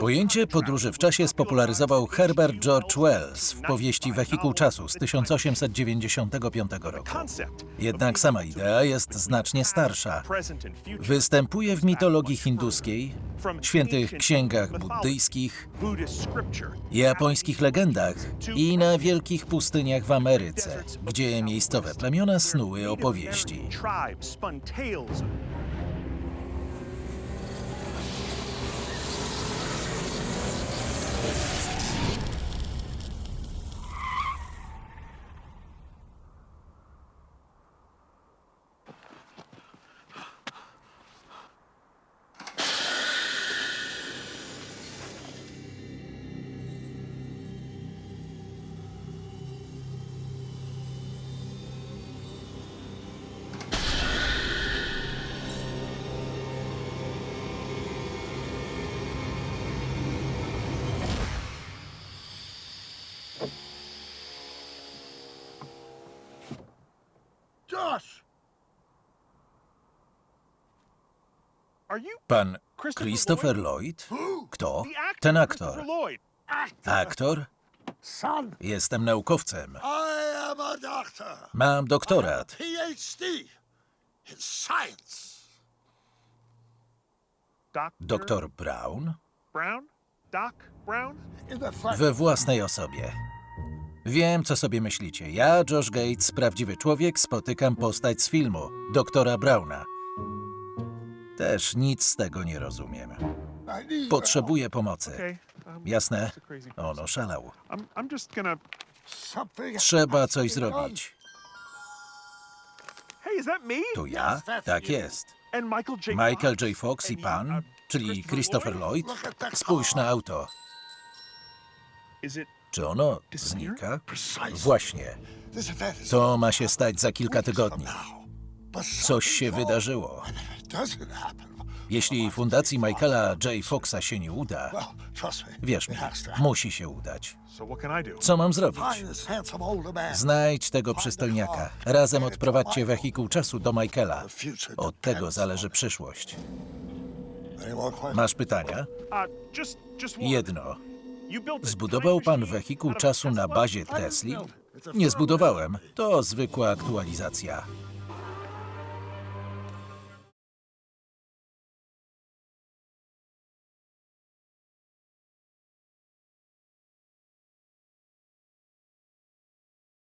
Pojęcie podróży w czasie spopularyzował Herbert George Wells w powieści Wehikuł czasu z 1895 roku. Jednak sama idea jest znacznie starsza. Występuje w mitologii hinduskiej, świętych księgach buddyjskich, japońskich legendach i na wielkich pustyniach w Ameryce, gdzie miejscowe plemiona snuły opowieści. Josh! Pan Christopher Lloyd? Kto? Ten aktor. Aktor? Son, Jestem naukowcem. I am a doctor. Mam doktorat. PhD in science. Doktor Brown? Brown? Doc Brown? In the flesh. We własnej osobie. Wiem, co sobie myślicie. Ja, Josh Gates, prawdziwy człowiek, spotykam postać z filmu, doktora Browna. Też nic z tego nie rozumiem. Potrzebuję pomocy. Um, Jasne? On oszalał. Trzeba to coś zrobić. Tu ja? Tak jest. Michael J. Fox? I pan, uh, czyli Christopher Lloyd? Spójrz na auto. Czy ono znika? Właśnie. To ma się stać za kilka tygodni. Coś się wydarzyło. Jeśli fundacji Michaela J. Foxa się nie uda, wierz mi, musi się udać. Co mam zrobić? Znajdź tego przystojniaka. Razem odprowadźcie wehikuł czasu do Michaela. Od tego zależy przyszłość. Masz pytania? Uh. Jedno. Zbudował pan wehikuł czasu na bazie Tesli? Nie zbudowałem. To zwykła aktualizacja.